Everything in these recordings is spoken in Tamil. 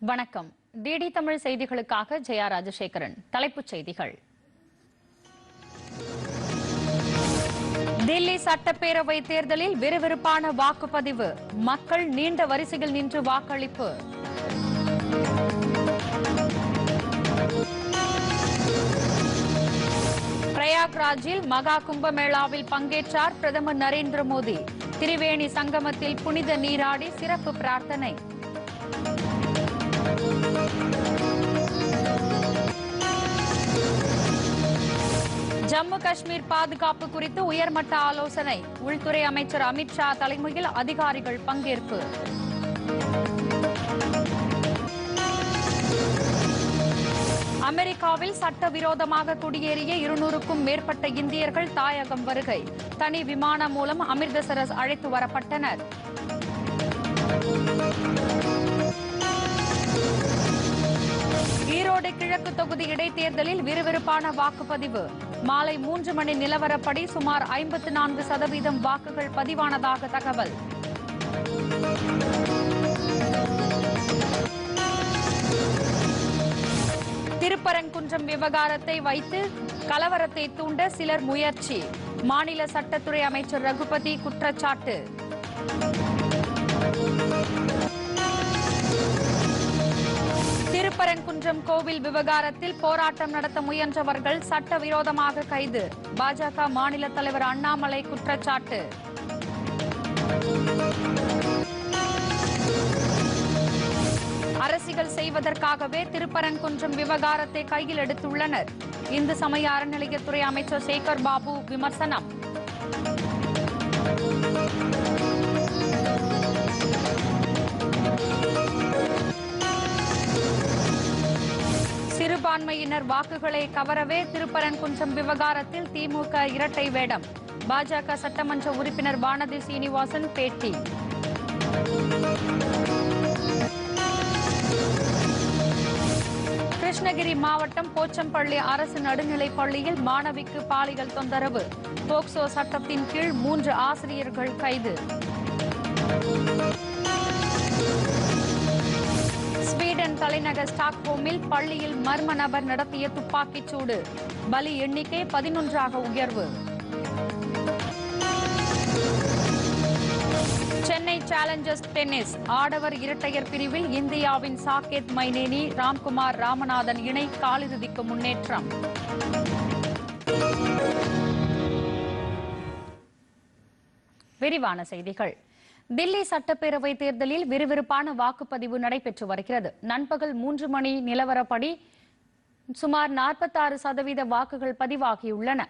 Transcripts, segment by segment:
வணக்கம். டிடி தமிழ் செய்திகளுக்காக ஜெயா ராஜசேகரன். தலைப்புச் செய்திகள். தில்லி சட்டப்பேரவை தேர்தலில் விறுவிறுப்பான வாக்குப்பதிவு. மக்கள் நீண்ட வரிசையில் நின்று வாக்களிப்பு. பிரயாக்ராஜில் மகா கும்பமேளாவில் பங்கேற்றார் பிரதமர் நரேந்திர மோடி. திரிவேணி சங்கமத்தில் புனித நீராடி சிறப்பு பிரார்த்தனை. ஜம்மு காஷ்மீர் பாதுகாப்பு குறித்து உயர்மட்ட ஆலோசனை. உள்துறை அமைச்சர் அமித்ஷா தலைமையில் அதிகாரிகள் பங்கேற்பு. அமெரிக்காவில் சட்டவிரோதமாக குடியேறிய இருநூறுக்கும் மேற்பட்ட இந்தியர்கள் தாயகம் வருகை. தனி விமானம் மூலம் அமிர்தசரஸ் அழைத்து வரப்பட்டனர். ஈரோடு கிழக்கு தொகுதி இடைத்தேர்தலில் விறுவிறுப்பான வாக்குப்பதிவு. மாலை மூன்று மணி நிலவரப்படி சுமார் ஐம்பத்து நான்கு சதவீதம் வாக்குகள் பதிவானதாக தகவல். திருப்பரங்குன்றம் விவகாரத்தை வைத்து கலவரத்தை தூண்ட சிலர் முயற்சி. மாநில சட்டத்துறை அமைச்சர் ரகுபதி குற்றச்சாட்டு. திருப்பரங்குன்றம் கோவில் விவகாரத்தில் போராட்டம் நடத்த முயன்றவர்கள் சட்டவிரோதமாக கைது. பாஜக மாநில தலைவர் அண்ணாமலை குற்றச்சாட்டு. அரசிகள் செய்வதற்காகவே திருப்பரங்குன்றம் விவகாரத்தை கையில் எடுத்துள்ளனர். இந்து சமய அறநிலையத்துறை அமைச்சர் சேகர் பாபு விமர்சனம். சிறுபான்மையினர் வாக்குகளை கவரவே திருப்பரங்குன்றம் விவகாரத்தில் திமுக இரட்டை வேடம். பாஜக சட்டமன்ற உறுப்பினர் வானதி சீனிவாசன் பேட்டி. கிருஷ்ணகிரி மாவட்டம் போச்சம்பள்ளி அரசு நடுநிலைப் பள்ளியில் மாணவிக்கு பாலியல் தொந்தரவு. போக்சோ சட்டத்தின் கீழ் மூன்று ஆசிரியர்கள் கைது. தலைநகர் ஸ்டாக்ஹோமில் பள்ளியில் மர்ம நபர் நடத்திய துப்பாக்கிச் சூடு பலி எண்ணிக்கை பதினொன்றாக உயர்வு. சென்னை சேலஞ்சர்ஸ் டென்னிஸ் ஆடவர் இரட்டையர் பிரிவில் இந்தியாவின் சாகேத் மைனேனி ராம்குமார் ராமநாதன் இணை காலிறுதிக்கு முன்னேற்றம். விரிவான செய்திகள். தில்லி சட்டப்பேரவை தேர்தலில் விறுவிறுப்பான வாக்குப்பதிவு நடைபெற்று வருகிறது. நண்பகல் மூன்று மணி நிலவரப்படி சுமார் 46% சதவீத வாக்குகள் பதிவாகியுள்ளன.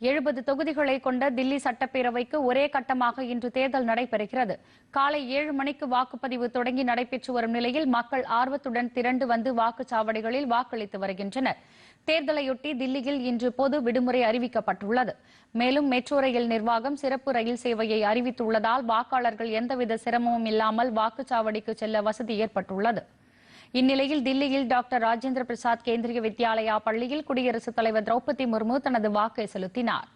எழுபது தொகுதிகளை கொண்ட தில்லி சட்டப்பேரவைக்கு ஒரே கட்டமாக இன்று தேர்தல் நடைபெறுகிறது. காலை ஏழு மணிக்கு வாக்குப்பதிவு தொடங்கி நடைபெற்று வரும் நிலையில் மக்கள் ஆர்வத்துடன் திரண்டு வந்து வாக்குச்சாவடிகளில் வாக்களித்து வருகின்றனர். தேர்தலையொட்டி தில்லியில் இன்று பொது விடுமுறை அறிவிக்கப்பட்டுள்ளது. மேலும் மெட்ரோ ரயில் நிர்வாகம் சிறப்பு ரயில் சேவையை அறிவித்துள்ளதால் வாக்காளர்கள் எந்தவித சிரமமும் இல்லாமல் வாக்குச்சாவடிக்கு செல்ல வசதி ஏற்பட்டுள்ளது. இந்நிலையில் தில்லியில் டாக்டர் ராஜேந்திர பிரசாத் கேந்திரிய வித்யாலயா பள்ளியில் குடியரசுத் தலைவர் திரௌபதி முர்மு தனது வாக்கை செலுத்தினார்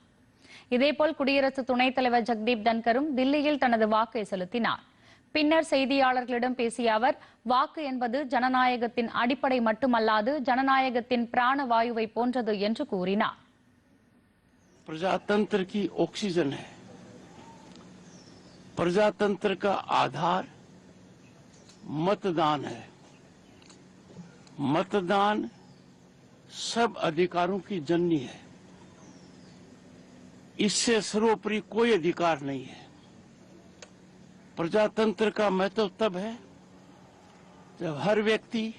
இதேபோல் குடியரசு துணைத் தலைவர் ஜெக்தீப் தன்கரும் தில்லியில் தனது வாக்கை செலுத்தினார் பின்னர் செய்தியாளர்களிடம் பேசிய அவர் வாக்கு என்பது ஜனநாயகத்தின் அடிப்படை மட்டுமல்லாது ஜனநாயகத்தின் பிராணவாயுவை போன்றது என்று கூறினார் प्रजातंत्र की ऑक्सीजन है प्रजातंत्र का आधार मतदान है मतदान सब अधिकारों की जननी है। इससे सर्वोपरि कोई अधिकार नहीं है। प्रजातंत्र का महत्व तब है जब हर व्यक्ति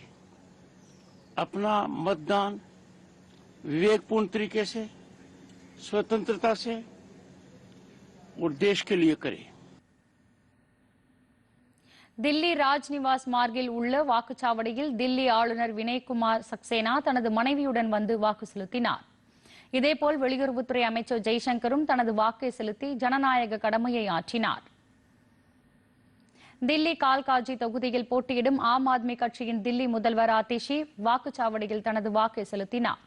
अपना मतदान विवेकपूर्ण तरीके से, स्वतंत्रता से और देश के लिए करे। தில்லி ராஜ்நிவாஸ் மார்கில் உள்ள வாக்குச்சாவடியில் தில்லி ஆளுநர் வினய்குமார் சக்சேனா தனது மனைவியுடன் வந்து வாக்கு செலுத்தினார். இதேபோல் வெளியுறவுத்துறை அமைச்சர் ஜெய்சங்கரும் தனது வாக்கை செலுத்தி ஜனநாயக கடமையை ஆற்றினார். தில்லி கால்காஜி தொகுதியில் போட்டியிடும் ஆம் ஆத்மி கட்சியின் தில்லி முதல்வர் ஆதிஷி வாக்குச்சாவடியில் தனது வாக்கை செலுத்தினார்.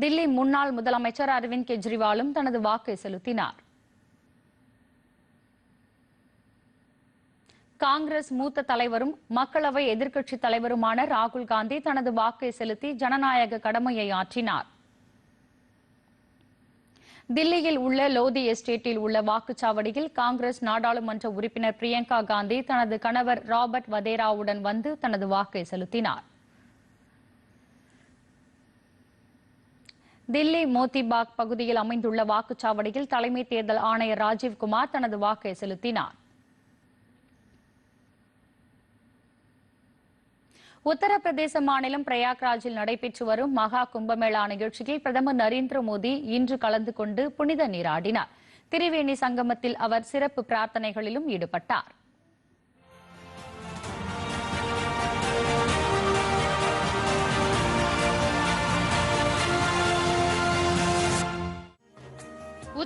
தில்லி முன்னாள் முதலமைச்சர் அரவிந்த் கெஜ்ரிவாலும் தனது வாக்கை செலுத்தினார். காங்கிரஸ் மூத்த தலைவரும் மக்களவை எதிர்க்கட்சித் தலைவருமான ராகுல் காந்தி தனது வாக்கை செலுத்தி ஜனநாயக கடமையை ஆற்றினார். தில்லியில் உள்ள லோதி எஸ்டேட்டில் உள்ள வாக்குச்சாவடியில் காங்கிரஸ் நாடாளுமன்ற உறுப்பினர் பிரியங்கா காந்தி தனது கணவர் ராபர்ட் வதேராவுடன் வந்து தனது வாக்கை செலுத்தினார். தில்லி மோதிபாக் பகுதியில் அமைந்துள்ள வாக்குச்சாவடியில் தலைமை தேர்தல் ஆணையர் ராஜீவ்குமார் தனது வாக்கை செலுத்தினார். உத்தரப்பிரதேச மாநிலம் பிரயாக்ராஜில் நடைபெற்று வரும் மகா கும்பமேளா நிகழ்ச்சியில் பிரதமர் நரேந்திர மோடி இன்று கலந்து கொண்டு புனித நீராடினார். திரிவேணி சங்கமத்தில் அவர் சிறப்பு பிரார்த்தனைகளிலும் ஈடுபட்டார்.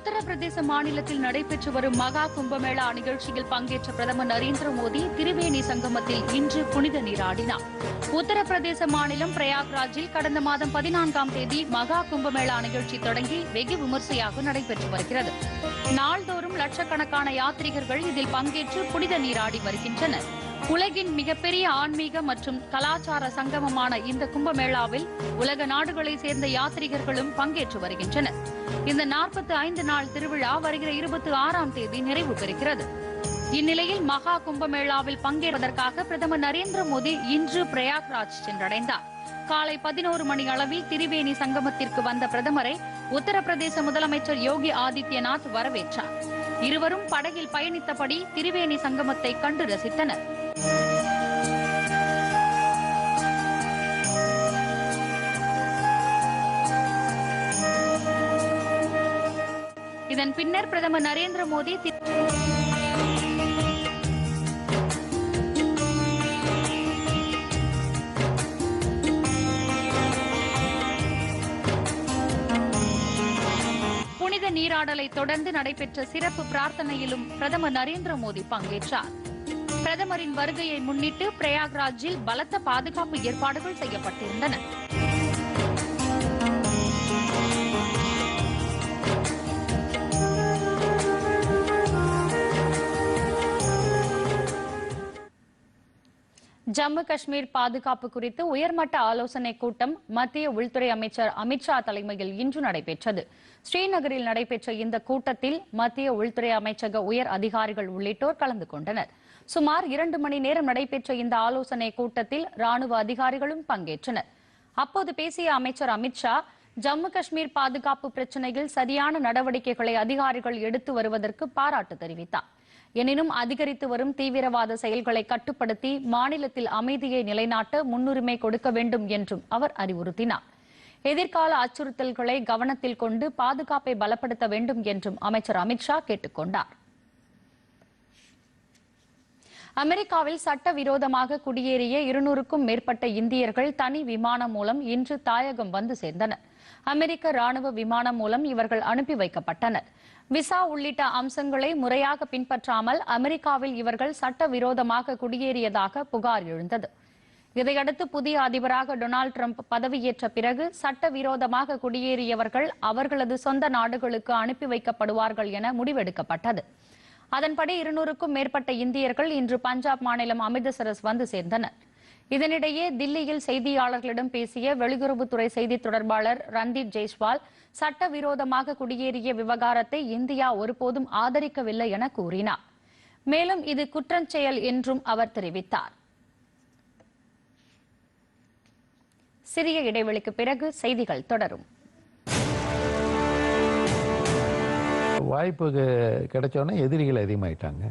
உத்தரப்பிரதேச மாநிலத்தில் நடைபெற்று வரும் மகா கும்பமேளா நிகழ்ச்சியில் பங்கேற்ற பிரதமர் நரேந்திர மோடி திரிவேணி சங்கமத்தில் இன்று புனித நீராடினார் உத்தரப்பிரதேச மாநிலம் பிரயாக்ராஜில் கடந்த மாதம் பதினான்காம் தேதி மகா கும்பமேளா நிகழ்ச்சி தொடங்கி வெகு விமர்சையாக நடைபெற்று வருகிறது. நாள்தோறும் லட்சக்கணக்கான யாத்ரீகர்கள் இதில் பங்கேற்று புனித நீராடி வருகின்றனர். உலகின் மிகப்பெரிய ஆன்மீக மற்றும் கலாச்சார சங்கமமான இந்த கும்பமேளாவில் உலக நாடுகளைச் சேர்ந்த யாத்ரீகர்களும் பங்கேற்று வருகின்றனர். இந்த நாற்பத்தி ஐந்து நாள் திருவிழா வருகிற இருபத்தி ஆறாம் தேதி நிறைவு பெறுகிறது. இந்நிலையில் மகா கும்பமேளாவில் பங்கேற்பதற்காக பிரதமர் நரேந்திர மோடி இன்று பிரயாக்ராஜ் சென்றடைந்தார். காலை பதினோரு மணி அளவில் திரிவேணி சங்கமத்திற்கு வந்த பிரதமரை உத்தரப்பிரதேச முதலமைச்சர் யோகி ஆதித்யநாத் வரவேற்றார். இருவரும் படகில் பயணித்தபடி திரிவேணி சங்கமத்தை கண்டு ரசித்தனர். பின்னர் பிரதமர் நரேந்திர மோடி புனித நீராடலை தொடர்ந்து நடைபெற்ற சிறப்பு பிரார்த்தனையிலும் பிரதமர் நரேந்திர மோடி பங்கேற்றார். பிரதமரின் வருகையை முன்னிட்டு பிரயாக்ராஜில் பலத்த பாதுகாப்பு ஏற்பாடுகள் செய்யப்பட்டிருந்தன. ஜம்மு காஷ்மீர் பாதுகாப்பு குறித்து உயர்மட்ட ஆலோசனைக் கூட்டம் மத்திய உள்துறை அமைச்சர் அமித்ஷா தலைமையில் இன்று நடைபெற்றது. ஸ்ரீநகரில் நடைபெற்ற இந்த கூட்டத்தில் மத்திய உள்துறை அமைச்சக உயர் அதிகாரிகள் உள்ளிட்டோர் கலந்து கொண்டனர். சுமார் இரண்டு மணி நேரம் நடைபெற்ற இந்த ஆலோசனைக் கூட்டத்தில் ராணுவ அதிகாரிகளும் பங்கேற்றனர். அப்போது பேசிய அமைச்சர் அமித்ஷா ஜம்மு காஷ்மீர் பாதுகாப்பு பிரச்சினையில் சரியான நடவடிக்கைகளை அதிகாரிகள் எடுத்து வருவதற்கு பாராட்டு தெரிவித்தார். எனினும் அதிகரித்து வரும் தீவிரவாத செயல்களை கட்டுப்படுத்தி மாநிலத்தில் அமைதியை நிலைநாட்ட முன்னுரிமை கொடுக்க வேண்டும் என்றும் அவர் அறிவுறுத்தினார். எதிர்கால அச்சுறுத்தல்களை கவனத்தில் கொண்டு பாதுகாப்பை பலப்படுத்த வேண்டும் என்றும் அமைச்சர் அமித்ஷா கேட்டுக் கொண்டார். அமெரிக்காவில் சட்டவிரோதமாக குடியேறிய இருநூறுக்கும் மேற்பட்ட இந்தியர்கள் தனி விமானம் மூலம் இன்று தாயகம் வந்து சேர்ந்தனர். அமெரிக்க ராணுவ விமானம் மூலம் இவர்கள் அனுப்பி வைக்கப்பட்டனர். விசா உள்ளிட்ட அம்சங்களை முறையாக பின்பற்றாமல் அமெரிக்காவில் இவர்கள் சட்டவிரோதமாக குடியேறியதாக புகார் எழுந்தது. இதையடுத்து புதிய அதிபராக டொனால்டு டிரம்ப் பதவியேற்ற பிறகு சட்டவிரோதமாக குடியேறியவர்கள் அவர்களது சொந்த நாடுகளுக்கு அனுப்பி வைக்கப்படுவார்கள் என முடிவெடுக்கப்பட்டது. அதன்படி இருநூறுக்கும் மேற்பட்ட இந்தியர்கள் இன்று பஞ்சாப் மாநிலம் அமிர்தசரஸ் வந்து சேர்ந்தனர். இதனிடையே தில்லியில் செய்தியாளர்களிடம் பேசிய வெளியுறவுத்துறை செய்தி தொடர்பாளர் ரந்தீப் ஜெய்ஸ்வால் சட்டவிரோதமாக குடியேறிய விவகாரத்தை இந்தியா ஒருபோதும் ஆதரிக்கவில்லை என கூறினார். மேலும் இது குற்றச்செயல் என்றும் அவர் தெரிவித்தார். சிறிய இடைவெளிக்கு பிறகு செய்திகள் தொடரும். வாய்ப்பு கிடைச்சோன்னே எதிரிகள் அதிகமாயிட்டாங்க.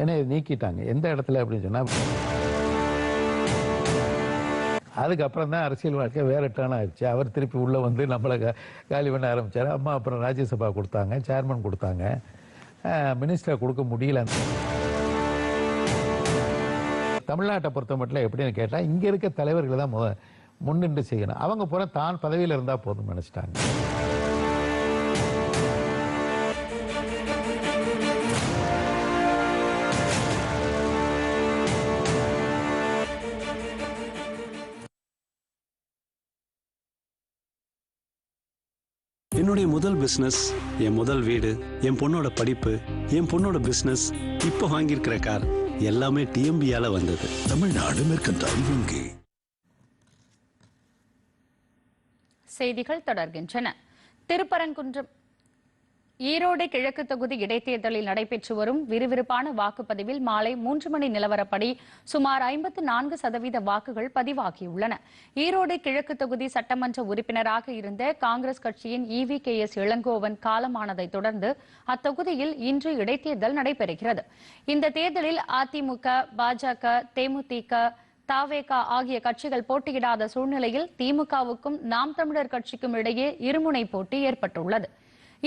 ஏன்னா நீக்கிட்டாங்க. எந்த இடத்துல அப்படின்னு சொன்னால் அதுக்கப்புறம் தான் அரசியல் வாழ்க்கை வேற டேர்ன் ஆயிடுச்சு. அவர் திருப்பி உள்ளே வந்து நம்மளை காலி பண்ண ஆரம்பிச்சார். அம்மா அப்புறம் ராஜ்யசபா கொடுத்தாங்க சேர்மன் கொடுத்தாங்க. மினிஸ்டர் கொடுக்க முடியல. தமிழ்நாட்டை பொறுத்த மட்டும் எப்படின்னு கேட்டால் இங்கே இருக்க தலைவர்களை தான் முன்னின்று செய்யணும். அவங்க பூரா தான் பதவியில் இருந்தால் போதும் நினச்சிட்டாங்க. என்னுடைய முதல் பிசினஸ் என் முதல் வீடு என் பொண்ணோட படிப்பு என் பொண்ணோட பிசினஸ் இப்போ வாங்கியிருக்கிற கார் எல்லாமே டிஎம்பியால வந்தது. தமிழ்நாடு மெர்கன்டைல் வங்கி. செய்திகள் தொடர்கின்றன. திருப்பரங்குன்றம் ஈரோடு கிழக்கு தொகுதி இடைத்தேர்தலில் நடைபெற்று வரும் விறுவிறுப்பான வாக்குப்பதிவில் மாலை மூன்று மணி நிலவரப்படி சுமார் ஐம்பத்து நான்கு சதவீத வாக்குகள் பதிவாகியுள்ளன. ஈரோடு கிழக்கு தொகுதி சட்டமன்ற உறுப்பினராக இருந்த காங்கிரஸ் கட்சியின் E V K S Elangovan காலமானதை தொடர்ந்து அத்தொகுதியில் இன்று இடைத்தேர்தல் நடைபெறுகிறது. இந்த தேர்தலில் அதிமுக பாஜக தேமுதிக தாவேகா ஆகிய கட்சிகள் போட்டியிடாத சூழ்நிலையில் திமுகவுக்கும் நாம் தமிழர் கட்சிக்கும் இடையே இருமுனை போட்டி ஏற்பட்டுள்ளது.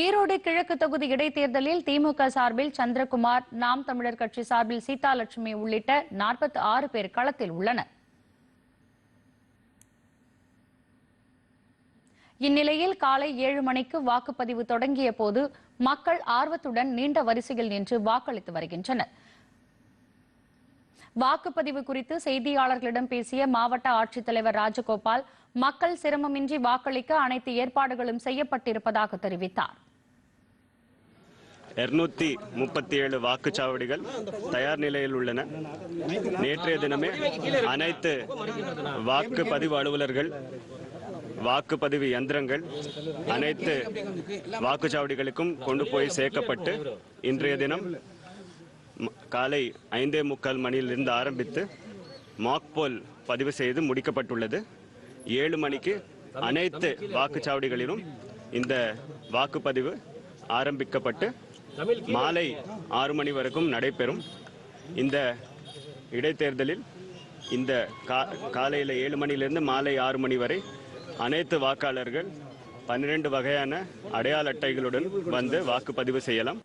ஈரோடு கிழக்கு தொகுதி இடைத்தேர்தலில் திமுக சார்பில் சந்திரகுமார் நாம் தமிழர் கட்சி சார்பில் சீதாலட்சுமி உள்ளிட்ட நாற்பத்தி ஆறு பேர் களத்தில் உள்ளனர். இந்நிலையில் காலை ஏழு மணிக்கு வாக்குப்பதிவு தொடங்கிய போது மக்கள் ஆர்வத்துடன் நீண்ட வரிசையில் நின்று வாக்களித்து வருகின்றனர். வாக்குப்பதிவு குறித்து செய்தியாளர்களிடம் பேசிய மாவட்ட ஆட்சித்தலைவர் ராஜகோபால் மக்கள் சிரமமின்றி வாக்களிக்க அனைத்து ஏற்பாடுகளும் செய்யப்பட்டிருப்பதாக தெரிவித்தார். இருநூத்தி முப்பத்தி ஏழு வாக்குச்சாவடிகள் தயார் நிலையில் உள்ளன. நேற்றைய தினமே அனைத்து வாக்குப்பதிவு அலுவலர்கள் வாக்குப்பதிவு எந்திரங்கள் அனைத்து வாக்குச்சாவடிகளுக்கும் கொண்டு போய் சேர்க்கப்பட்டு இன்றைய தினம் காலை ஐந்தே முக்கால் மணியிலிருந்து ஆரம்பித்து மாக்போல் பதிவு செய்து முடிக்கப்பட்டுள்ளது. ஏழு மணிக்கு அனைத்து வாக்குச்சாவடிகளிலும் இந்த வாக்குப்பதிவு ஆரம்பிக்கப்பட்டு மாலை ஆறு மணி வரைக்கும் நடைபெறும். இந்த இடைத்தேர்தலில் இந்த கா காலையில் ஏழு மணியிலிருந்து மாலை ஆறு மணி வரை அனைத்து வாக்காளர்கள் பன்னிரண்டு வகையான அடையாள அட்டைகளுடன் வந்து வாக்குப்பதிவு செய்யலாம்.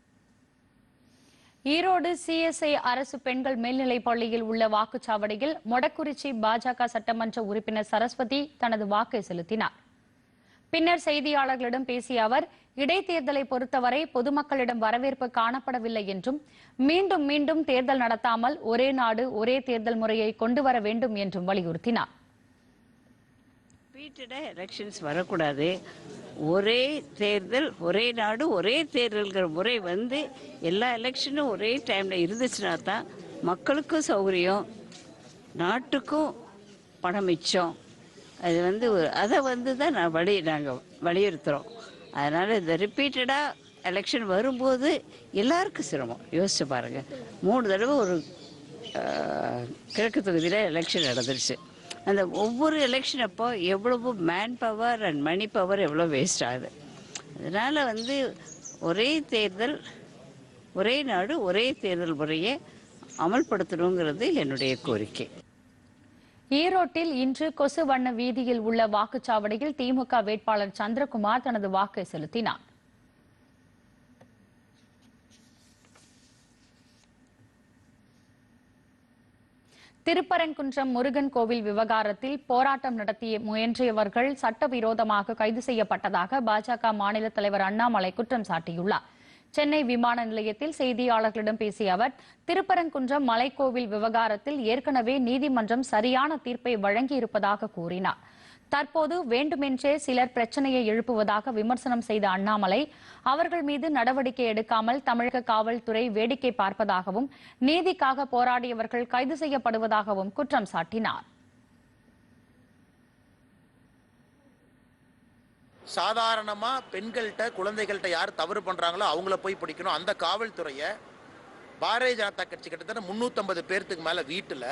ஈரோடு சிஎஸ்ஐ அரசு பெண்கள் மேல்நிலைப் பள்ளியில் உள்ள வாக்குச்சாவடியில் மொடக்குறிச்சி பாஜக சட்டமன்ற உறுப்பினர் சரஸ்வதி தனது வாக்கை செலுத்தினார். பின்னர் செய்தியாளர்களிடம் பேசிய அவர் இடைத்தேர்தலை பொறுத்தவரை பொதுமக்களிடம் வரவேற்பு காணப்படவில்லை என்றும் மீண்டும் மீண்டும் தேர்தல் நடத்தாமல் ஒரே நாடு ஒரே தேர்தல் முறையை கொண்டு வர வேண்டும் என்றும் வலியுறுத்தினார். ரிப்பீட்டடாக எலெக்ஷன்ஸ் வரக்கூடாது. ஒரே தேர்தல் ஒரே நாடு ஒரே தேர்தல்கிற முறை வந்து எல்லா எலெக்ஷனும் ஒரே டைமில் இருந்துச்சுன்னா தான் மக்களுக்கும் சௌகரியம் நாட்டுக்கும் பணம் மிச்சம். அது வந்து ஒரு- அதை வந்து தான் நான் வலி நாங்கள் வலியுறுத்துகிறோம் அதனால் இந்த ரிப்பீட்டடாக எலெக்ஷன் வரும்போது எல்லாருக்கும் சிரமம். யோசிச்சு பாருங்கள் மூணு தடவை ஒரு கிழக்கு தொகுதியில் எலெக்ஷன் நடந்துருச்சு. அந்த ஒவ்வொரு எலெக்ஷன் அப்போ எவ்வளவு man power and money power எவ்வளோ வேஸ்ட் ஆகுது. அதனால் வந்து ஒரே தேர்தல் ஒரே நாடு ஒரே தேர்தல் முறையை அமல்படுத்தணுங்கிறது என்னுடைய கோரிக்கை. ஈரோட்டில் இன்று கொசு வண்ண வீதியில் உள்ள வாக்குச்சாவடியில் திமுக வேட்பாளர் சந்திரகுமார் தனது வாக்கை செலுத்தினார். திருப்பரங்குன்றம் முருகன் கோவில் விவகாரத்தில் போராட்டம் நடத்திய முயன்றியவர்கள் சட்டவிரோதமாக கைது செய்யப்பட்டதாக பாஜக மாநில தலைவர் அண்ணாமலை குற்றம் சாட்டியுள்ளார். சென்னை விமான நிலையத்தில் செய்தியாளர்களிடம் பேசிய அவர் திருப்பரங்குன்றம் மலைக்கோவில் விவகாரத்தில் ஏற்கனவே நீதிமன்றம் சரியான தீர்ப்பை வழங்கியிருப்பதாக கூறினார். தற்போது வேண்டுமென்றே சிலர் பிரச்சனையை எழுப்புவதாக விமர்சனம் செய்த அண்ணாமலை அவர்கள் மீது நடவடிக்கை எடுக்காமல் தமிழக காவல்துறை வேடிக்கை பார்ப்பதாகவும் நீதிக்காக போராடியவர்கள் கைது செய்யப்படுவதாகவும் குற்றம் சாட்டினார். சாதாரணமா பெண்கள்கிட்ட குழந்தைகள்கிட்ட யார் தவறு பண்றாங்களோ அவங்கள போய் பிடிக்கணும். அந்த காவல்துறையை பாரதிய ஜனதா கட்சி கிட்டத்தட்ட முந்நூற்றம்பது பேர்த்துக்கு மேல வீட்டுல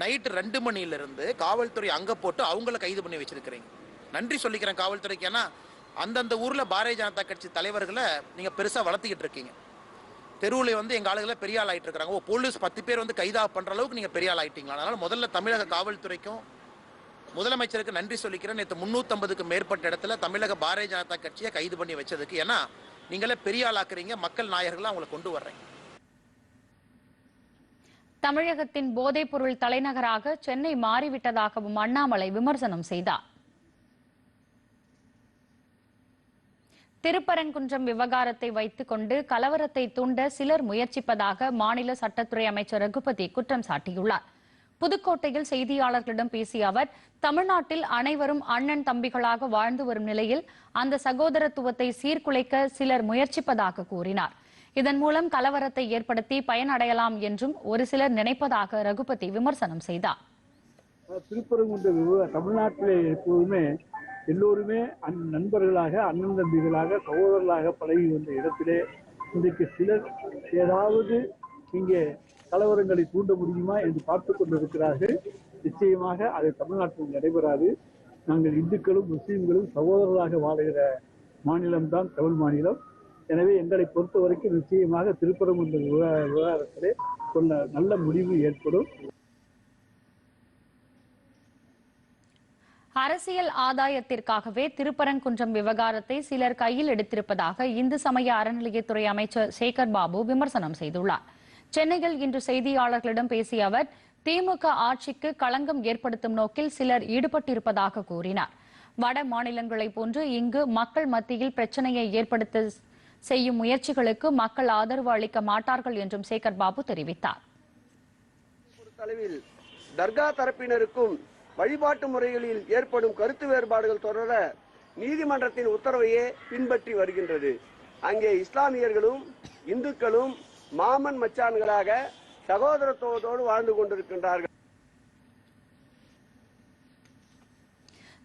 நைட்டு ரெண்டு மணியிலிருந்து காவல்துறை அங்கே போட்டு அவங்கள கைது பண்ணி வச்சிருக்கிறீங்க. நன்றி சொல்லிக்கிறேன் காவல்துறைக்கு. ஏன்னா அந்தந்த ஊரில் பாரதிய ஜனதா கட்சி தலைவர்களை நீங்கள் பெருசாக வளர்த்துக்கிட்டு இருக்கீங்க. தெருவில் வந்து எங்கள் ஆளுகளை பெரிய ஆள் ஆகிட்டு இருக்கிறாங்க ஓ போலீஸ் பத்து பேர் வந்து கைதாக பண்ணுற அளவுக்கு நீங்கள் பெரிய ஆள் ஆகிட்டீங்களா அதனால் முதல்ல தமிழக காவல்துறைக்கும் முதலமைச்சருக்கு நன்றி சொல்லிக்கிறேன். நேற்று முந்நூற்றம்பதுக்கு மேற்பட்ட இடத்துல தமிழக பாரதிய ஜனதா கட்சியை கைது பண்ணி வச்சதுக்கு. ஏன்னா நீங்களே பெரிய ஆளாக்குறீங்க. மக்கள் நாயர்களை அவங்களை கொண்டு வர்றீங்க. தமிழகத்தின் போதைப்பொருள் தலைநகராக சென்னை மாறிவிட்டதாகவும் அண்ணாமலை விமர்சனம் செய்தார். திருப்பரங்குன்றம் விவகாரத்தை வைத்துக் கொண்டு கலவரத்தை தூண்ட சிலர் முயற்சிப்பதாக மாநில சட்டத்துறை அமைச்சர் ரகுபதி குற்றம் சாட்டியுள்ளார். புதுக்கோட்டையில் செய்தியாளர்களிடம் பேசிய அவர் தமிழ்நாட்டில் அனைவரும் அண்ணன் தம்பிகளாக வாழ்ந்து வரும் நிலையில் அந்த சகோதரத்துவத்தை சீர்குலைக்க சிலர் முயற்சிப்பதாக கூறினார். இதன் மூலம் கலவரத்தை ஏற்படுத்தி பயனடையலாம் என்றும் ஒரு சிலர் நினைப்பதாக ரகுபதி விமர்சனம் செய்தார். திருப்பரங்குன்ற தமிழ்நாட்டிலே எப்போதுமே எல்லோருமே அந் நண்பர்களாக அண்ணன் தம்பிகளாக சகோதரர்களாக பழகி வந்த இடத்திலே இன்றைக்கு சிலர் ஏதாவது இங்கே கலவரங்களை தூண்ட முடியுமா என்று பார்த்து கொண்டிருக்கிறார்கள். நிச்சயமாக அது தமிழ்நாட்டில் நடைபெறாது. நாங்கள் இந்துக்களும் முஸ்லீம்களும் சகோதரர்களாக வாழுகிற மாநிலம்தான் தமிழ் மாநிலம். எனவே எங்களை பொறுத்த வரைக்கும் நிச்சயமாக திருப்பரங்குன்ற விவகாரத்திலே ஒரு நல்ல முடிவு ஏற்படும். அரசியல் ஆதாயத்திற்காகவே திருப்பரங்குன்றம் விவகாரத்தை சிலர் கையில் எடுத்திருப்பதாக இந்து சமய அறநிலையத்துறை அமைச்சர் சேகர் பாபு விமர்சனம் செய்துள்ளார். சென்னையில் இன்று செய்தியாளர்களிடம் பேசிய அவர் திமுக ஆட்சிக்கு களங்கம் ஏற்படுத்தும் நோக்கில் சிலர் ஈடுபட்டிருப்பதாக கூறினார். வட மாநிலங்களைப் போன்று இங்கு மக்கள் மத்தியில் பிரச்சனையை ஏற்படுத்த செய்யும் முயற்சிகளுக்கு மக்கள் ஆதரவு அளிக்க மாட்டார்கள் என்றும் சேகர் பாபு தெரிவித்தார். தர்கா தரப்பினருக்கும் வழிபாட்டு முறைகளில் ஏற்படும் கருத்து வேறுபாடுகள் தொடர நீதிமன்றத்தின் உத்தரவையே பின்பற்றி வருகின்றது. அங்கே இஸ்லாமியர்களும் இந்துக்களும் மாமன் மச்சான்களாக சகோதரத்துவத்தோடு வாழ்ந்து கொண்டிருக்கின்றார்கள்.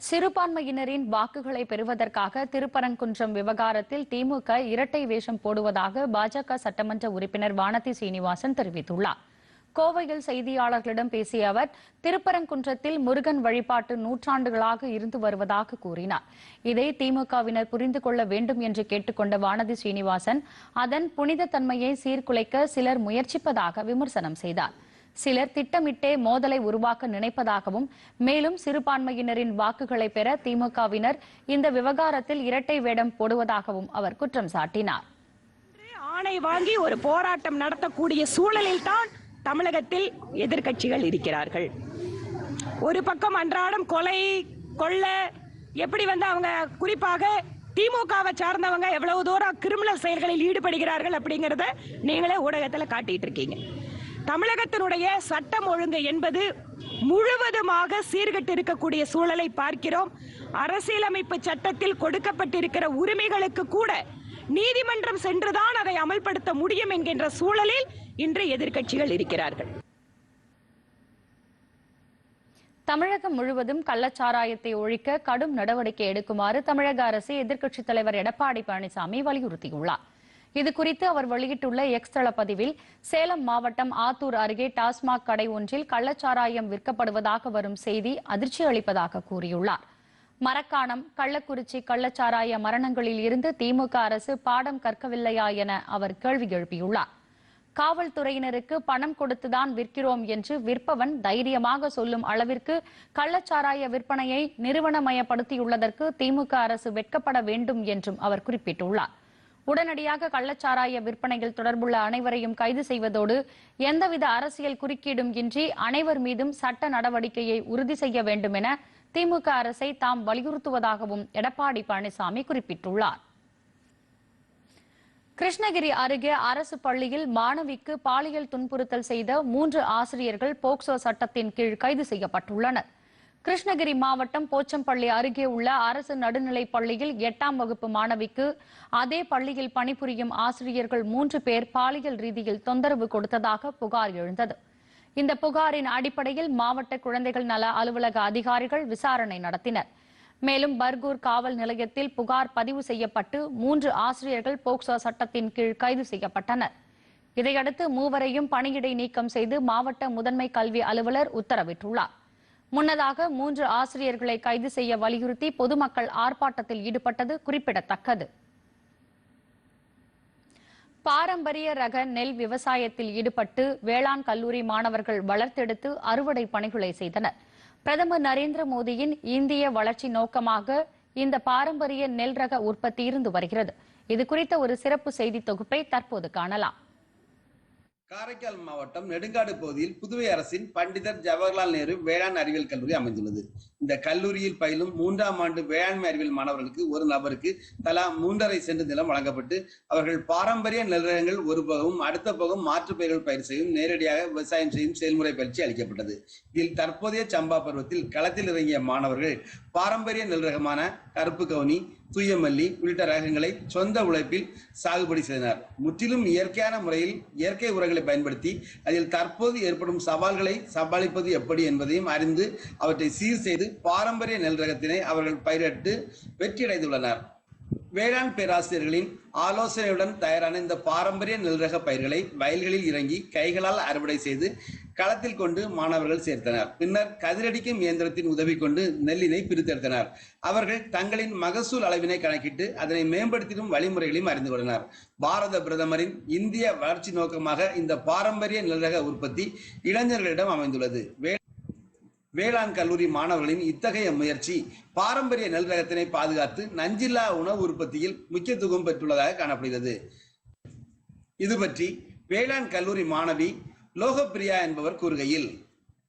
சிறுபான்மையினரின் வாக்குகளை பெறுவதற்காக திருப்பரங்குன்றம் விவகாரத்தில் திமுக இரட்டை வேஷம் போடுவதாக பாஜக சட்டமன்ற உறுப்பினர் வானதி சீனிவாசன் தெரிவித்துள்ளார். கோவையில் செய்தியாளர்களிடம் பேசிய அவர் திருப்பரங்குன்றத்தில் முருகன் வழிபாட்டு நூற்றாண்டுகளாக இருந்து வருவதாக கூறினார். இதை திமுகவினர் புரிந்து கொள்ள வேண்டும் என்று கேட்டுக்கொண்ட வானதி சீனிவாசன் அதன் புனித தன்மையை சீர்குலைக்க சிலர் முயற்சிப்பதாக விமர்சனம் செய்தார். சிலர் திட்டமிட்டே மோதலை உருவாக்க நினைப்பதாகவும் மேலும் சிறுபான்மையினரின் வாக்குகளை பெற திமுகவினர் இந்த விவகாரத்தில் இரட்டை வேடம் போடுவதாகவும் அவர் குற்றம் சாட்டினார். ஆணை வாங்கி ஒரு போராட்டம் நடத்தக்கூடிய சூழலில் தான் தமிழகத்தில் எதிர்க்கட்சிகள் இருக்கிறார்கள். ஒரு பக்கம் அன்றாடம் கொலை கொள்ள எப்படி வந்து அவங்க குறிப்பாக திமுகவை சார்ந்தவங்க எவ்வளவு தூரம் கிரிமினல் செயல்களில் ஈடுபடுகிறார்கள் அப்படிங்கறத நீங்களே ஊடகத்தில் காட்டிட்டு இருக்கீங்க. தமிழகத்தினுடைய சட்டம் ஒழுங்கு என்பது முழுவதுமாக சீர்கெட்டு இருக்கக்கூடிய சூழலை பார்க்கிறோம். அரசியலமைப்பு சட்டத்தில் கொடுக்கப்பட்டிருக்கிற உரிமைகளுக்கு கூட நீதிமன்றம் சென்றுதான் அதை அமல்படுத்த முடியும் என்கின்ற சூழலில் இன்று எதிர்க்கட்சிகள் இருக்கிறார்கள். தமிழகம் முழுவதும் கள்ளச்சாராயத்தை ஒழிக்க கடும் நடவடிக்கை எடுக்குமாறு தமிழக அரசு எதிர்க்கட்சித் தலைவர் எடப்பாடி பழனிசாமி வலியுறுத்தியுள்ளார். இது குறித்து அவர் வெளியிட்டுள்ள எக்ஸ் தள பதிவில் சேலம் மாவட்டம் ஆத்தூர் அருகே டாஸ்மாக் கடை ஒன்றில் கள்ளச்சாராயம் விற்கப்படுவதாக வரும் செய்தி அதிர்ச்சி அளிப்பதாக கூறியுள்ளார். மரக்காணம் கள்ளக்குறிச்சி கள்ளச்சாராய மரணங்களில் இருந்து திமுக அரசு பாடம் கற்கவில்லையா என அவர் கேள்வி எழுப்பியுள்ளார். காவல்துறையினருக்கு பணம் கொடுத்துதான் விற்கிறோம் என்று விற்பவன் தைரியமாக சொல்லும் அளவிற்கு கள்ளச்சாராய விற்பனையை நிறுவனமயப்படுத்தியுள்ளதற்கு திமுக அரசு வெட்கப்பட வேண்டும் என்றும் அவர் குறிப்பிட்டுள்ளார். உடனடியாக கள்ளச்சாராய விற்பனையில் தொடர்புள்ள அனைவரையும் கைது செய்வதோடு எந்தவித அரசியல் குறுக்கீடும் இன்றி அனைவர் மீதும் சட்ட நடவடிக்கையை உறுதி செய்ய வேண்டும் என திமுக அரசை தாம் வலியுறுத்துவதாகவும் எடப்பாடி பழனிசாமி குறிப்பிட்டுள்ளார். கிருஷ்ணகிரி அருகே அரசு பள்ளியில் மாணவிக்கு பாலியல் துன்புறுத்தல் செய்த மூன்று ஆசிரியர்கள் போக்சோ சட்டத்தின் கீழ் கைது செய்யப்பட்டுள்ளனர். கிருஷ்ணகிரி மாவட்டம் போச்சம்பள்ளி அருகே உள்ள அரசு நடுநிலைப் பள்ளியில் எட்டாம் வகுப்பு மாணவிக்கு அதே பள்ளியில் பணிபுரியும் ஆசிரியர்கள் மூன்று பேர் பாலியல் ரீதியில் தொந்தரவு கொடுத்ததாக புகார் எழுந்தது. இந்த புகாரின் அடிப்படையில் மாவட்ட குழந்தைகள் நல அலுவலக அதிகாரிகள் விசாரணை நடத்தினர். மேலும் பர்கூர் காவல் நிலையத்தில் புகார் பதிவு செய்யப்பட்டு மூன்று ஆசிரியர்கள் போக்சோ சட்டத்தின் கீழ் கைது செய்யப்பட்டனர். இதையடுத்து மூவரையும் பணியிடை நீக்கம் செய்து மாவட்ட முதன்மை கல்வி அலுவலர் உத்தரவிட்டுள்ளார். முன்னதாக மூன்று ஆசிரியர்களை கைது செய்ய வலியுறுத்தி பொதுமக்கள் ஆர்ப்பாட்டத்தில் ஈடுபட்டது குறிப்பிடத்தக்கது. பாரம்பரிய ரக நெல் விவசாயத்தில் ஈடுபட்டு வேளாண் கல்லூரி மாணவர்கள் வளர்த்தெடுத்து அறுவடை பணிகளை செய்தனர். பிரதமர் நரேந்திர மோடியின் இந்திய வளர்ச்சி நோக்கமாக இந்த பாரம்பரிய நெல் ரக உற்பத்தி இருந்து வருகிறது. இது குறித்த ஒரு சிறப்பு செய்தி தொகுப்பை தற்போது காணலாம். காரைக்கால் மாவட்டம் நெடுங்காடு பகுதியில் புதுவை அரசின் பண்டிதர் ஜவஹர்லால் நேரு வேளாண் அறிவியல் கல்லூரி அமைந்துள்ளது. இந்த கல்லூரியில் பயிலும் மூன்றாம் ஆண்டு வேளாண்மை அறிவியல் மாணவர்களுக்கு ஒரு நபருக்கு தலா மூன்றரை சென்ட் நிலம் வழங்கப்பட்டு அவர்கள் பாரம்பரிய நிலங்கள் ஒரு பகவும் அடுத்த பகம் மாற்று பயிர்கள் பயிர் செய்யும் நேரடியாக விவசாயம் செய்யும் செயல்முறை பயிற்சி அளிக்கப்பட்டது. இதில் தற்போதைய சம்பா பருவத்தில் களத்தில் இறங்கிய மாணவர்கள் பாரம்பரிய நெல் கருப்பு கவுனி தூயமல்லி உள்ளிட்ட ரகங்களை சொந்த உழைப்பில் சாகுபடி செய்தனர். முற்றிலும் இயற்கையான முறையில் இயற்கை உரங்களை பயன்படுத்தி அதில் தற்போது ஏற்படும் சவால்களை சமாளிப்பது எப்படி என்பதையும் அறிந்து அவற்றை சீர் செய்து பாரம்பரிய நெல் ரகத்தினை அவர்கள் பயிரிட்டு வெற்றியடைந்துள்ளனர். வேளாண் பேராசிரியர்களின் ஆலோசனையுடன் தயாரான இந்த பாரம்பரிய நெல் ரக பயிர்களை வயல்களில் இறங்கி கைகளால் அறுவடை செய்து களத்தில் கொண்டு மாணவர்கள் சேர்த்தனர். பின்னர் கதிரடிக்கும் இயந்திரத்தின் உதவி கொண்டு நெல்லினை பிரித்தெடுத்தனர். அவர்கள் தங்களின் மகசூல் அளவினை கணக்கிட்டு அதனை மேம்படுத்திடும் வழிமுறைகளையும் அறிந்து கொண்டனர். பாரத பிரதமரின் இந்திய வளர்ச்சி நோக்கமாக இந்த பாரம்பரிய நெல் ரக உற்பத்தி இளைஞர்களிடம் அமைந்துள்ளது. வே- வேளாண் கல்லூரி மாணவர்களின் இத்தகைய முயற்சி பாரம்பரிய நெல் ரகத்தினை பாதுகாத்து நஞ்சில்லா உணவு உற்பத்தியில் முக்கியத்துவம் பெற்றுள்ளதாக காணப்படுகிறது. இது பற்றி வேளாண் கல்லூரி மாணவி லோகப்பிரியா என்பவர் கூறுகையில்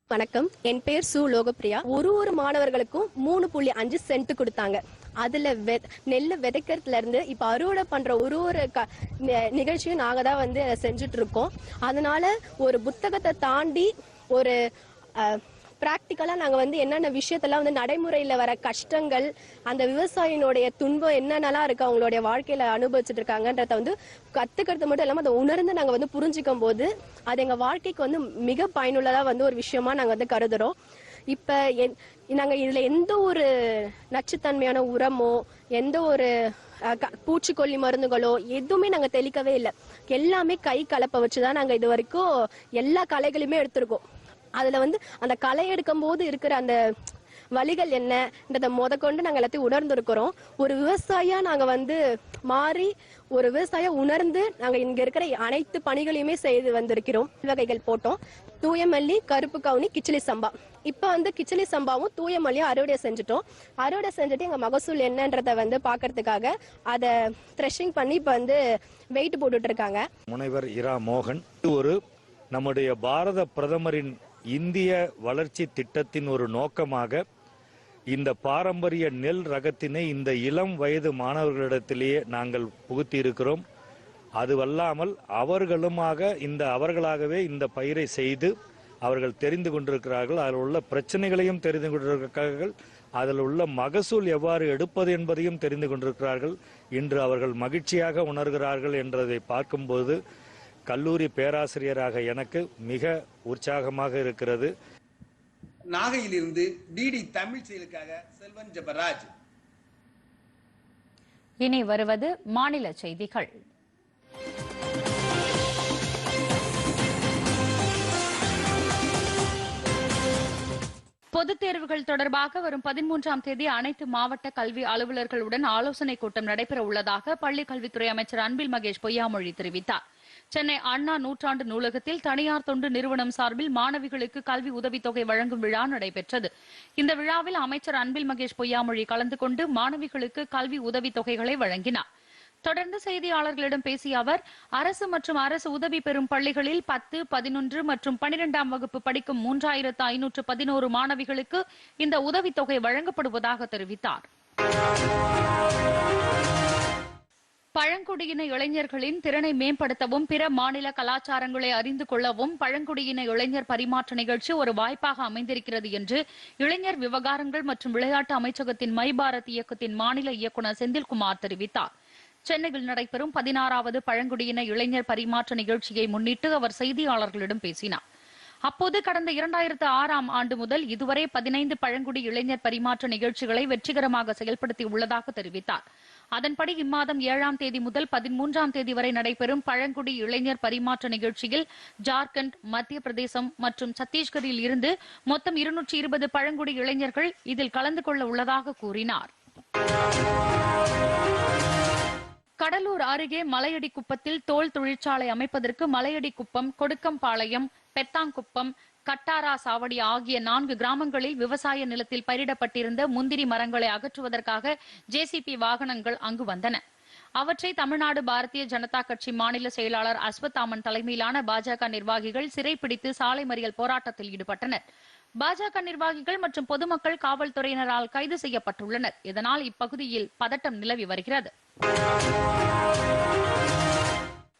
வணக்கம். என் பேர் சு லோகப்பிரியா. ஒரு ஒரு மாணவர்களுக்கும் மூணு புள்ளி அஞ்சு சென்ட் கொடுத்தாங்க. அதுல வெ- நெல்லு விதைக்கிறதுல இருந்து இப்ப அறுவடை பண்ற ஒரு ஒரு க- நிகழ்ச்சியும் நாங்க தான் வந்து செஞ்சுட்டு இருக்கோம். அதனால ஒரு புத்தகத்தை தாண்டி ஒரு ப்ராக்டிக்கலாக நாங்கள் வந்து என்னென்ன விஷயத்தெல்லாம் வந்து நடைமுறையில் வர கஷ்டங்கள் அந்த விவசாயினுடைய துன்பம் என்னென்னலாம் இருக்கு அவங்களுடைய வாழ்க்கையில் அனுபவிச்சுட்டு இருக்காங்கன்றத வந்து கற்றுக்கிறது மட்டும் இல்லாமல் அதை உணர்ந்து நாங்கள் வந்து புரிஞ்சிக்கும் போது அது எங்கள் வாழ்க்கைக்கு வந்து மிக பயனுள்ளதாக வந்து ஒரு விஷயமா நாங்கள் வந்து கருதுறோம். இப்போ என்- நாங்கள் இதில் எந்த ஒரு நச்சுத்தன்மையான உரமோ எந்த ஒரு க- பூச்சிக்கொல்லி மருந்துகளோ எதுவுமே நாங்கள் தெளிக்கவே இல்லை. எல்லாமே கை கலப்பை வச்சு தான் நாங்கள் இது வரைக்கும் எல்லா கலைகளையுமே எடுத்திருக்கோம். அதுல வந்து அந்த களை எடுக்கும் போது இருக்கிற அந்த வழிகள் என்னன்றத முத கொண்டு நாங்க எல்லாத்தையும் உணர்ந்திருக்கிறோம். ஒரு விவசாயியா நாங்க வந்து மாறி ஒரு விவசாய உணர்ந்து நாங்க இங்க இருக்கிற அனைத்து பணிகளையுமே செய்து வந்திருக்கிறோம். வகைகள் போட்டோம். தூயமல்லி கருப்பு கவுனி கிச்சிலி சம்பா. இப்ப வந்து கிச்சிலி சம்பாவும் தூயமல்லியும் அறுவடை செஞ்சுட்டோம். அறுவடை செஞ்சுட்டு எங்க மகசூல் என்னன்றத வந்து பாக்குறதுக்காக அதை த்ரெஷிங் பண்ணி இப்ப வந்து வெயிட் போட்டுட்டு இருக்காங்க. முனைவர் இரா மோகன் ஒரு நம்முடைய பாரத பிரதமரின் இந்திய வளர்ச்சி திட்டத்தின் ஒரு நோக்கமாக இந்த பாரம்பரிய நெல் ரகத்தினை இந்த இளம் வயது மாணவர்களிடத்திலேயே நாங்கள் புகுத்தியிருக்கிறோம். அதுவல்லாமல் அவர்களுமாக இந்த அவர்களாகவே இந்த பயிரை செய்து அவர்கள் தெரிந்து கொண்டிருக்கிறார்கள். அதில் உள்ள பிரச்சனைகளையும் தெரிந்து கொண்டிருக்கிறார்கள். அதில் உள்ள மகசூல் எவ்வாறு எடுப்பது என்பதையும் தெரிந்து கொண்டிருக்கிறார்கள். இன்று அவர்கள் மகிழ்ச்சியாக உணர்கிறார்கள் என்றதை பார்க்கும்போது கல்லூரி பேராசிரியராக எனக்கு மிக உற்சாகமாக இருக்கிறது. நாகையிலிருந்து டிடி தமிழ் செயலுக்காக செல்வன் ஜபராஜ். இனி வருவது மாநில செய்திகள். பொதுத் தேர்வுகள் தொடர்பாக வரும் பதிமூன்றாம் தேதி அனைத்து மாவட்ட கல்வி அலுவலர்களுடன் ஆலோசனைக் கூட்டம் நடைபெற உள்ளதாக பள்ளிக் கல்வித்துறை அமைச்சர் அன்பில் மகேஷ் பொய்யாமொழி தெரிவித்தார். சென்னை அண்ணா நூற்றாண்டு நூலகத்தில் தனியார் தொண்டு நிறுவனம் சார்பில் மாணவிகளுக்கு கல்வி உதவித்தொகை வழங்கும் விழா நடைபெற்றது. இந்த விழாவில் அமைச்சர் அன்பில் மகேஷ் பொய்யாமொழி கலந்து கொண்டு மாணவிகளுக்கு கல்வி உதவித்தொகைகளை வழங்கினார். தொடர்ந்து செய்தியாளர்களிடம் பேசிய அவர் அரசு மற்றும் அரசு உதவி பெறும் பள்ளிகளில் பத்து பதினொன்று மற்றும் பனிரெண்டாம் வகுப்பு படிக்கும் மூன்றாயிரத்து ஐநூற்று பதினோரு மாணவிகளுக்கு இந்த உதவித்தொகை வழங்கப்படுவதாக தெரிவித்தார். பழங்குடியின இளைஞர்களின் திறனை மேம்படுத்தவும் பிற மாநில கலாச்சாரங்களை அறிந்து கொள்ளவும் பழங்குடியின இளைஞர் பரிமாற்ற நிகழ்ச்சி ஒரு வாய்ப்பாக அமைந்திருக்கிறது என்று இளைஞர் விவகாரங்கள் மற்றும் விளையாட்டு அமைச்சகத்தின் மை பாரத் இயக்கத்தின் மாநில இயக்குநர் செந்தில்குமார் தெரிவித்தாா் சென்னையில் நடைபெறும் பதினாறாவது பழங்குடியின இளைஞர் பரிமாற்ற நிகழ்ச்சியை முன்னிட்டு அவர் செய்தியாளர்களிடம் பேசினார். அப்போது கடந்த இரண்டாயிரத்து ஆறாம் ஆண்டு முதல் இதுவரை பதினைந்து பழங்குடி இளைஞர் பரிமாற்ற நிகழ்ச்சிகளை வெற்றிகரமாக செயல்படுத்தி உள்ளதாக தெரிவித்தார். அதன்படி இம்மாதம் ஏழாம் தேதி முதல் பதிமூன்றாம் தேதி வரை நடைபெறும் பழங்குடி இளைஞர் பரிமாற்ற நிகழ்ச்சியில் ஜார்க்கண்ட் மத்திய பிரதேசம் மற்றும் சத்தீஸ்கரில் இருந்து மொத்தம் இருநூற்றி இருபது பழங்குடி இளைஞர்கள் இதில் கலந்து கொள்ள உள்ளதாக கூறினார். கடலூர் அருகே மலையடி குப்பத்தில் தோல் தொழிற்சாலை அமைப்பதற்கு மலையடி குப்பம் கொடுக்கம்பாளையம் பெத்தாங்குப்பம் கட்டாரா சாவடி ஆகிய நான்கு கிராமங்களில் விவசாய நிலத்தில் பயிரிடப்பட்டிருந்த முந்திரி மரங்களை அகற்றுவதற்காக ஜேசிபி வாகனங்கள் அங்கு வந்தன. அவற்றை தமிழ்நாடு பாரதிய ஜனதா கட்சி மாநில செயலாளர் அஸ்வத்தாமன் தலைமையிலான பாஜக நிர்வாகிகள் சிறைப்பிடித்து சாலை மறியல் போராட்டத்தில் ஈடுபட்டனர். பாஜக நிர்வாகிகள் மற்றும் பொதுமக்கள் காவல்துறையினரால் கைது செய்யப்பட்டுள்ளனர். இதனால் இப்பகுதியில் பதட்டம் நிலவி வருகிறது.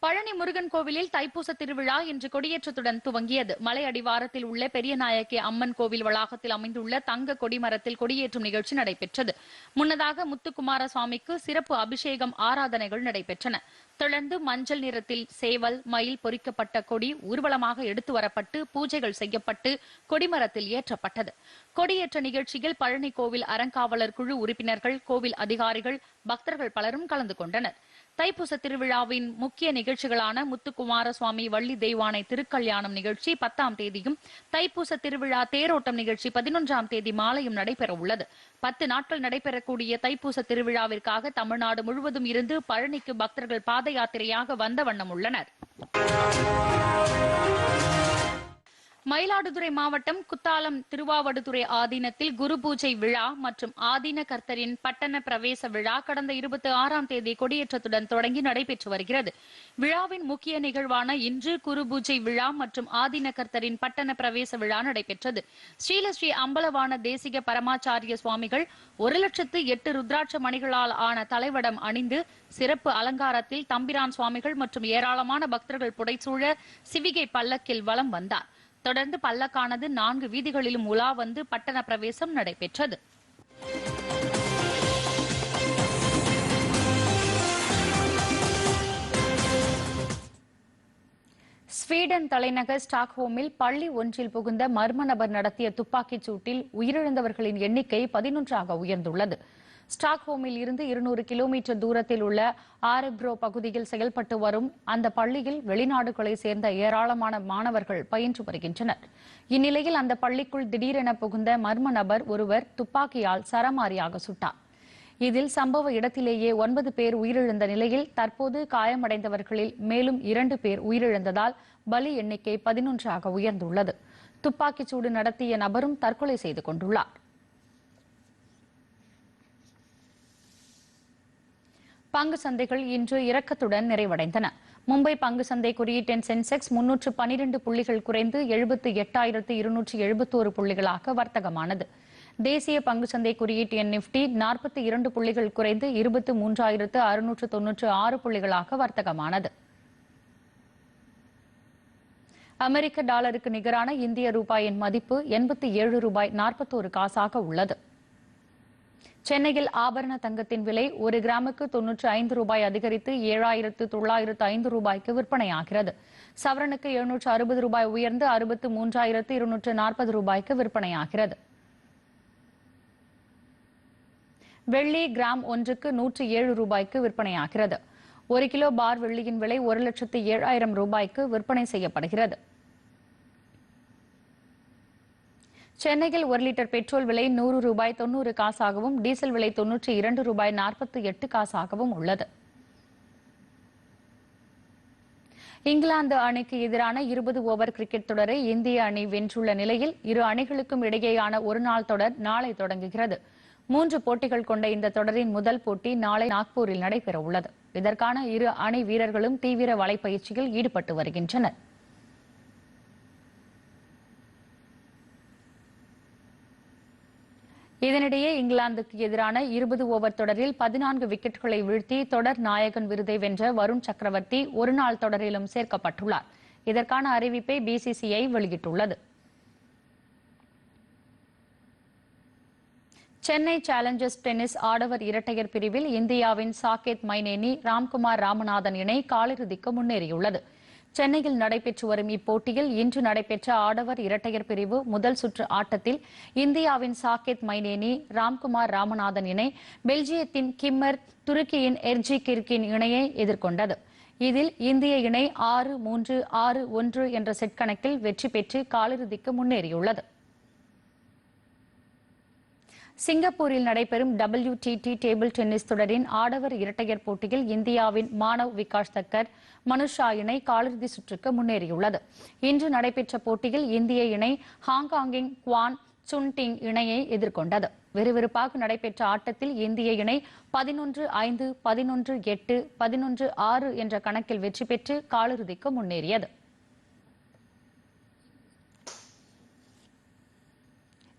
பழனி முருகன் கோவிலில் தைப்பூச திருவிழா இன்று கொடியேற்றத்துடன் துவங்கியது. மலை அடிவாரத்தில் உள்ள பெரியநாயக்கி அம்மன் கோவில் வளாகத்தில் அமைந்துள்ள தங்க கொடிமரத்தில் கொடியேற்றும் நிகழ்ச்சி நடைபெற்றது. முன்னதாக முத்துக்குமார சுவாமிக்கு சிறப்பு அபிஷேகம் ஆராதனைகள் நடைபெற்றன. தொடர்ந்து மஞ்சள் நிறத்தில் சேவல் மயில் பொறிக்கப்பட்ட கொடி ஊர்வலமாக எடுத்து வரப்பட்டு பூஜைகள் செய்யப்பட்டு கொடிமரத்தில் ஏற்றப்பட்டது. கொடியேற்ற நிகழ்ச்சியில் பழனி கோவில் அறங்காவலர் குழு உறுப்பினர்கள் கோவில் அதிகாரிகள் பக்தர்கள் பலரும் கலந்து கொண்டனர். தைப்பூச திருவிழாவின் முக்கிய நிகழ்ச்சிகளான முத்துக்குமார சுவாமி வள்ளி தெய்வானை திருக்கல்யாணம் நிகழ்ச்சி பத்தாம் தேதியும் தைப்பூச திருவிழா தேரோட்டம் நிகழ்ச்சி பதினொன்றாம் தேதி மாலையும் நடைபெற உள்ளது. பத்து நாட்கள் நடைபெறக்கூடிய தைப்பூச திருவிழாவிற்காக தமிழ்நாடு முழுவதும் இருந்து பழனிக்கு பக்தர்கள் பாத யாத்திரையாக வந்த வண்ணம் உள்ளனர். மயிலாடுதுறை மாவட்டம் குத்தாலம் திருவாவடுதுறை ஆதீனத்தில் குரு பூஜை விழா மற்றும் ஆதீன கர்த்தரின் பட்டண பிரவேச விழா கடந்த இருபத்தி ஆறாம் தேதி கொடியேற்றத்துடன் தொடங்கி நடைபெற்று வருகிறது. விழாவின் முக்கிய நிகழ்வான இன்று குரு பூஜை விழா மற்றும் ஆதீன கர்த்தரின் பட்டண பிரவேச விழா நடைபெற்றது. ஸ்ரீலஸ்ரீ அம்பலவான தேசிக பரமாச்சாரிய சுவாமிகள் ஒரு லட்சத்து எட்டு ருத்ராட்ச மணிகளால் ஆன தலைவடம் அணிந்து சிறப்பு அலங்காரத்தில் தம்பிரான் சுவாமிகள் மற்றும் ஏராளமான பக்தர்கள் புடைசூழ சிவிகை பல்லக்கில் வலம் வந்தார். தொடர்ந்து பல்லக்கானது நான்கு வீதிகளிலும் உலா வந்து பட்டண பிரவேசம் நடைபெற்றது. ஸ்வீடன் தலைநகர் ஸ்டாக்ஹோமில் பள்ளி ஒன்றில் புகுந்த மர்ம நபர் நடத்திய துப்பாக்கிச் சூட்டில் உயிரிழந்தவர்களின் எண்ணிக்கை பதினொன்றாக உயர்ந்துள்ளது. ஸ்டாக்ஹோமில் இருந்து இருநூறு கிலோமீட்டர் தூரத்தில் உள்ள ஆரெப்ரோ பகுதியில் செயல்பட்டு வரும் அந்த பள்ளியில் வெளிநாடுகளை சேர்ந்த ஏராளமான மாணவர்கள் பயின்று வருகின்றனர். இந்நிலையில் அந்த பள்ளிக்குள் திடீரென புகுந்த மர்ம நபர் ஒருவர் துப்பாக்கியால் சரமாரியாக சுட்டார். இதில் சம்பவ இடத்திலேயே ஒன்பது பேர் உயிரிழந்த நிலையில் தற்போது காயமடைந்தவர்களில் மேலும் இரண்டு பேர் உயிரிழந்ததால் பலி எண்ணிக்கை பதினொன்றாக உயர்ந்துள்ளது. துப்பாக்கிச்சூடு நடத்திய நபரும் தற்கொலை செய்து கொண்டுள்ளார். பங்கு சந்தைகள் இன்று இறக்கத்துடன் நிறைவடைந்தன. மும்பை பங்கு சந்தை குறியீட்டின் சென்செக்ஸ் முன்னூற்று பனிரெண்டு புள்ளிகள் குறைந்து எழுபத்து எட்டாயிரத்து இருநூற்று எழுபத்தோரு புள்ளிகளாக வர்த்தகமானது. தேசிய பங்குச்சந்தை குறியீட்டு எண் நிப்டி நாற்பத்தி இரண்டு புள்ளிகள் குறைந்து இருபத்து மூன்றாயிரத்து அறுநூற்று தொன்னூற்று ஆறு புள்ளிகளாக வர்த்தகமானது. அமெரிக்க டாலருக்கு நிகரான இந்திய ரூபாயின் மதிப்பு எண்பத்தி ஏழு ரூபாய் நாற்பத்தோரு காசாக உள்ளது. சென்னையில் ஆபரண தங்கத்தின் விலை ஒரு கிராமுக்கு தொன்னூற்று ஐந்து ரூபாய் அதிகரித்து ஏழாயிரத்து தொள்ளாயிரத்து ஐந்து ரூபாய்க்கு விற்பனையாகிறது. சவரனுக்கு எழுநூற்று அறுபது ரூபாய் உயர்ந்து அறுபத்து மூன்றாயிரத்து இருநூற்று நாற்பது ரூபாய்க்கு விற்பனையாகிறது. வெள்ளி கிராம் ஒன்றுக்கு நூற்று ஏழு ரூபாய்க்கு விற்பனையாகிறது. ஒரு கிலோ பார் வெள்ளியின் விலை ஒரு லட்சத்து ஏழாயிரம் ரூபாய்க்கு விற்பனை செய்யப்படுகிறது. சென்னையில் ஒரு லிட்டர் பெட்ரோல் விலை நூறு ரூபாய் தொண்ணூறு காசாகவும் டீசல் விலை தொன்னூற்றி இரண்டு ரூபாய் நாற்பத்தி எட்டு காசாகவும் உள்ளது. இங்கிலாந்து அணிக்கு எதிரான இருபது ஓவர் கிரிக்கெட் தொடரை இந்திய அணி வென்றுள்ள நிலையில் இரு அணிகளுக்கும் இடையேயான ஒருநாள் தொடர் நாளை தொடங்குகிறது. மூன்று போட்டிகள் கொண்ட இந்த தொடரின் முதல் போட்டி நாளை நாக்பூரில் நடைபெற உள்ளது இதற்கான இரு அணி வீரர்களும் தீவிர வலைப்பயிற்சியில் ஈடுபட்டு வருகின்றனர். இதனிடையே இங்கிலாந்துக்கு எதிரான இருபது ஓவர் தொடரில் பதினான்கு விக்கெட்டுகளை வீழ்த்தி தொடர் நாயகன் விருதை வென்ற வருண் சக்கரவர்த்தி ஒருநாள் தொடரிலும் சேர்க்கப்பட்டுள்ளார். இதற்கான அறிவிப்பை பிசிசிஐ வெளியிட்டுள்ளது. சென்னை சேலஞ்சர்ஸ் டென்னிஸ் ஆடவர் இரட்டையர் பிரிவில் இந்தியாவின் சாகேத் மைனேனி ராம்குமார் ராமநாதன் இணை காலிறுதிக்கு முன்னேறியுள்ளது. சென்னையில் நடைபெற்று வரும் இப்போட்டியில் இன்று நடைபெற்ற ஆடவர் இரட்டையர் பிரிவு முதல் சுற்று ஆட்டத்தில் இந்தியாவின் சாகேத் மைனேனி ராம்குமார் ராமநாதன் இணை பெல்ஜியத்தின் கிம்மர் துருக்கியின் எர்ஜி கிர்கின் இணையை எதிர்கொண்டது. இதில் இந்திய இணை ஆறு மூன்று ஆறு ஒன்று என்ற செட் கணக்கில் வெற்றி பெற்று காலிறுதிக்கு முன்னேறியுள்ளது. சிங்கப்பூரில் நடைபெறும் WTT டேபிள் டென்னிஸ் தொடரின் ஆடவர் இரட்டையர் போட்டியில் இந்தியாவின் மானவ் விகாஷ் தக்கர் மனுஷா இணை காலிறுதி சுற்றுக்கு முன்னேறியுள்ளது. இன்று நடைபெற்ற போட்டியில் இந்திய இணை ஹாங்காங்கின் குவான் சுன்டிங் இணையை எதிர்கொண்டது. விறுவிறுப்பாக நடைபெற்ற ஆட்டத்தில் இந்திய இணை பதினொன்று ஐந்து பதினொன்று எட்டு பதினொன்று ஆறு என்ற கணக்கில் வெற்றி பெற்று காலிறுதிக்கு முன்னேறியது.